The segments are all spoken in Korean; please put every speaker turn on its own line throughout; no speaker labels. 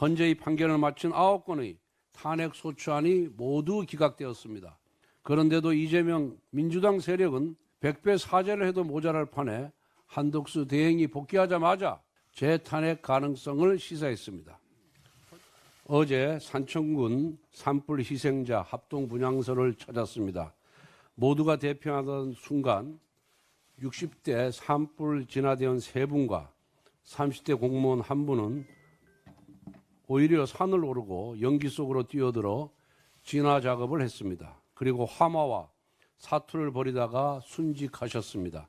헌재의 판결을 마친 아홉 건의 탄핵 소추안이 모두 기각되었습니다. 그런데도 이재명 민주당 세력은 백배 사죄를 해도 모자랄 판에 한덕수 대행이 복귀하자마자 재탄핵 가능성을 시사했습니다. 어제 산청군 산불 희생자 합동 분향소를 찾았습니다. 모두가 대표하던 순간 60대 산불 진화대원 세 분과 30대 공무원 한 분은 오히려 산을 오르고 연기 속으로 뛰어들어 진화 작업을 했습니다. 그리고 화마와 사투를 벌이다가 순직하셨습니다.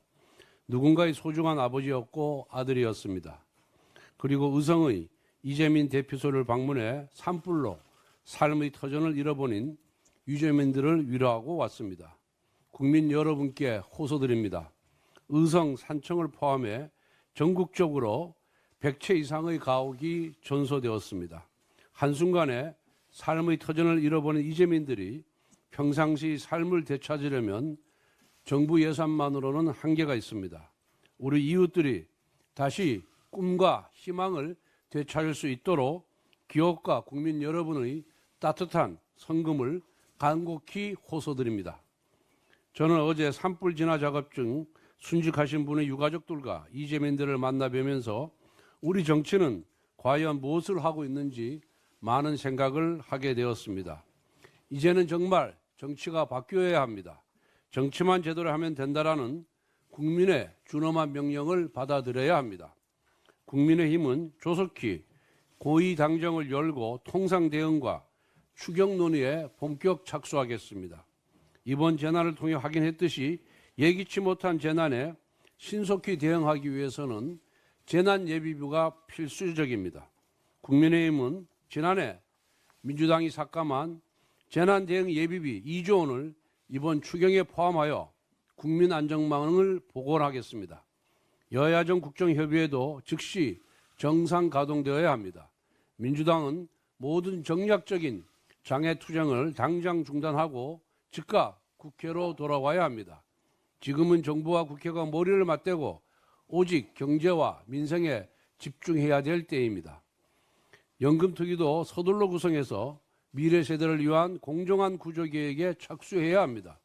누군가의 소중한 아버지였고 아들이었습니다. 그리고 의성의 이재민 대표소를 방문해 산불로 삶의 터전을 잃어버린 유재민들을 위로하고 왔습니다. 국민 여러분께 호소드립니다. 의성 산청을 포함해 전국적으로 100채 이상의 가옥이 전소되었습니다. 한순간에 삶의 터전을 잃어버린 이재민들이 평상시 삶을 되찾으려면 정부 예산만으로는 한계가 있습니다. 우리 이웃들이 다시 꿈과 희망을 되찾을 수 있도록 기업과 국민 여러분의 따뜻한 성금을 간곡히 호소드립니다. 저는 어제 산불 진화 작업 중 순직하신 분의 유가족들과 이재민들을 만나 뵈면서 우리 정치는 과연 무엇을 하고 있는지 많은 생각을 하게 되었습니다. 이제는 정말 정치가 바뀌어야 합니다. 정치만 제대로 하면 된다라는 국민의 준엄한 명령을 받아들여야 합니다. 국민의힘은 조속히 고위 당정을 열고 통상 대응과 추경 논의에 본격 착수하겠습니다. 이번 재난을 통해 확인했듯이 예기치 못한 재난에 신속히 대응하기 위해서는 재난 예비비가 필수적입니다. 국민의힘은 지난해 민주당이 삭감한 재난 대응 예비비 2조 원을 이번 추경에 포함하여 국민 안정망을 보고하겠습니다. 여야정 국정협의회도 즉시 정상 가동되어야 합니다. 민주당은 모든 정략적인 장애 투쟁을 당장 중단하고 즉각 국회로 돌아와야 합니다. 지금은 정부와 국회가 머리를 맞대고 오직 경제와 민생에 집중해야 될 때입니다. 연금특위도 서둘러 구성해서 미래 세대를 위한 공정한 구조 개혁에 착수해야 합니다.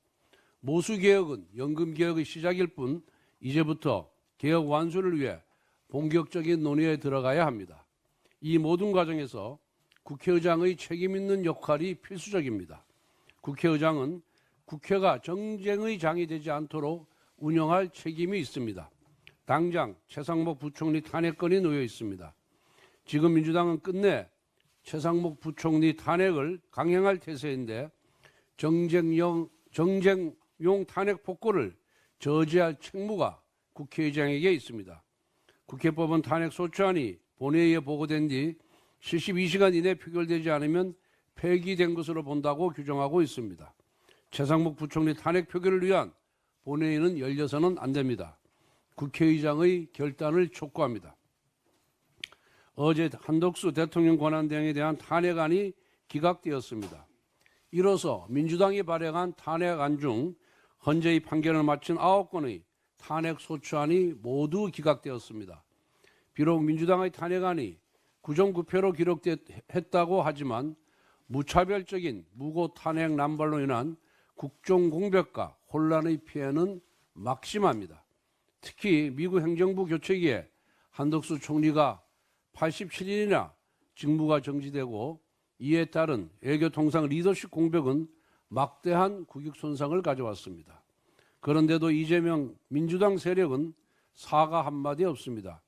모수 개혁은 연금 개혁의 시작일 뿐 이제부터 개혁 완수를 위해 본격적인 논의에 들어가야 합니다. 이 모든 과정에서 국회의장의 책임 있는 역할이 필수적입니다. 국회의장은 국회가 정쟁의 장이 되지 않도록 운영할 책임이 있습니다. 당장 최상목 부총리 탄핵건이 놓여 있습니다. 지금 민주당은 끝내 최상목 부총리 탄핵을 강행할 태세인데 정쟁용, 정쟁용 탄핵 폭거를 저지할 책무가 국회의장에게 있습니다. 국회법은 탄핵 소추안이 본회의에 보고된 뒤 72시간 이내 표결되지 않으면 폐기된 것으로 본다고 규정하고 있습니다. 최상목 부총리 탄핵 표결을 위한 본회의는 열려서는 안 됩니다. 국회의장의 결단을 촉구합니다. 어제 한덕수 대통령 권한대행에 대한 탄핵안이 기각되었습니다. 이로써 민주당이 발행한 탄핵안 중 헌재의 판결을 마친 9건의 탄핵 소추안이 모두 기각되었습니다. 비록 민주당의 탄핵안이 구정구표로 기록했다고 하지만 무차별적인 무고 탄핵 남발로 인한 국정 공백과 혼란의 피해는 막심합니다. 특히 미국 행정부 교체기에 한덕수 총리가 87일이나 직무가 정지되고 이에 따른 외교 통상 리더십 공백은 막대한 국익 손상을 가져왔습니다. 그런데도 이재명 민주당 세력은 사과 한마디 없습니다.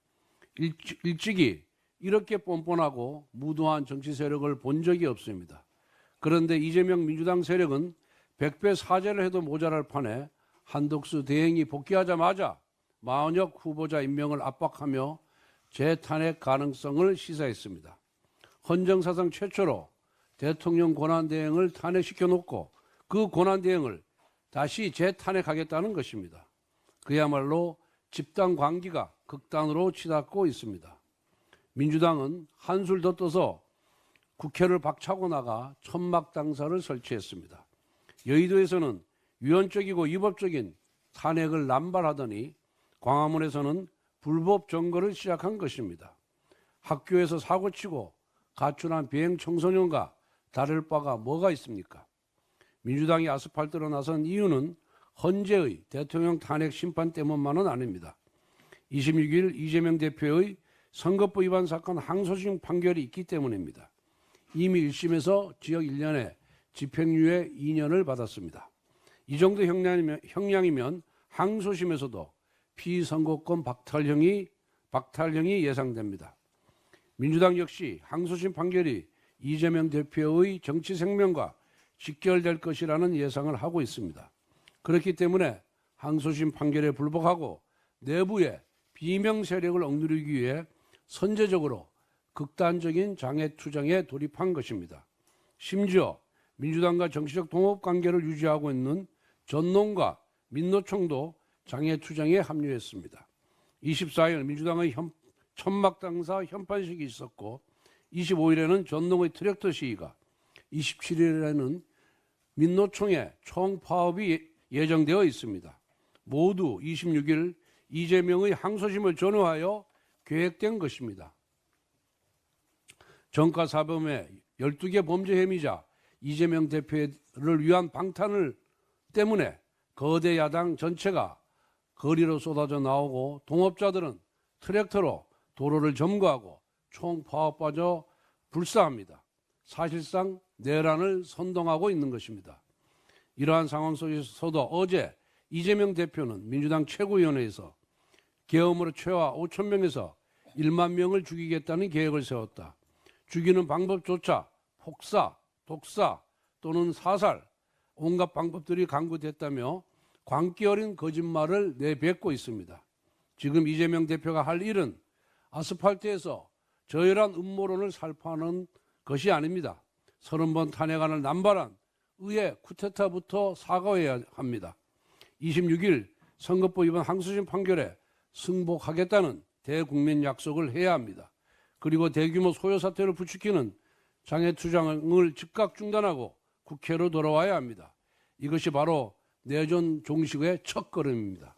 일찍 이 이렇게 뻔뻔하고 무도한 정치 세력을 본 적이 없습니다. 그런데 이재명 민주당 세력은 백배 사죄를 해도 모자랄 판에 한덕수 대행이 복귀하자마자 마은혁 후보자 임명을 압박하며 재탄핵 가능성을 시사했습니다. 헌정사상 최초로 대통령 권한대행을 탄핵시켜 놓고 그 권한대행을 다시 재탄핵하겠다는 것입니다. 그야말로 집단 관계가 극단으로 치닫고 있습니다. 민주당은 한술 더 떠서 국회를 박차고 나가 천막 당사를 설치했습니다. 여의도에서는 위헌적이고 위법적인 탄핵을 남발하더니 광화문에서는 불법 점거를 시작한 것입니다. 학교에서 사고치고 가출한 비행 청소년과 다를 바가 뭐가 있습니까? 민주당이 아스팔트로 나선 이유는 헌재의 대통령 탄핵 심판 때문만은 아닙니다. 26일 이재명 대표의 선거법 위반 사건 항소심 판결이 있기 때문입니다. 이미 1심에서 지역 1년에 집행유예 2년을 받았습니다. 이 정도 형량이면, 형량이면 항소심에서도 피선거권 박탈형이 박탈형이 예상됩니다. 민주당 역시 항소심 판결이 이재명 대표의 정치 생명과 직결될 것이라는 예상을 하고 있습니다. 그렇기 때문에 항소심 판결에 불복하고 내부의 비명 세력을 억누르기 위해 선제적으로 극단적인 장애 투쟁에 돌입한 것입니다. 심지어 민주당과 정치적 동업 관계를 유지하고 있는 전농과 민노총도 장애 투쟁에 합류했습니다. 24일 민주당의 현, 천막 당사 현판식이 있었고 25일에는 전농의 트랙터 시위가 27일에는 민노총의 총파업이 예정되어 있습니다. 모두 26일 이재명의 항소심을 전후하여 계획된 것입니다. 정가사범의 12개 범죄 혐의자 이재명 대표를 위한 방탄을 때문에 거대 야당 전체가 거리로 쏟아져 나오고 동업자들은 트랙터로 도로를 점거하고 총 파업빠져 불사합니다. 사실상 내란을 선동하고 있는 것입니다. 이러한 상황 속에서도 어제 이재명 대표는 민주당 최고위원회에서 계엄으로 최하 5천 명에서 1만 명을 죽이겠다는 계획을 세웠다. 죽이는 방법조차 폭사, 독사 또는 사살 온갖 방법들이 강구됐다며 광기 어린 거짓말을 내뱉고 있습니다. 지금 이재명 대표가 할 일은 아스팔트에서 저열한 음모론을 살포하는 것이 아닙니다. 서른 번 탄핵안을 남발한 의회 쿠데타부터 사과해야 합니다. 26일 선거법 위반 항소심 판결에 승복하겠다는 대국민 약속을 해야 합니다. 그리고 대규모 소요 사태를 부추기는 장애 투쟁을 즉각 중단하고 국회로 돌아와야 합니다. 이것이 바로 내전 종식의 첫 걸음입니다.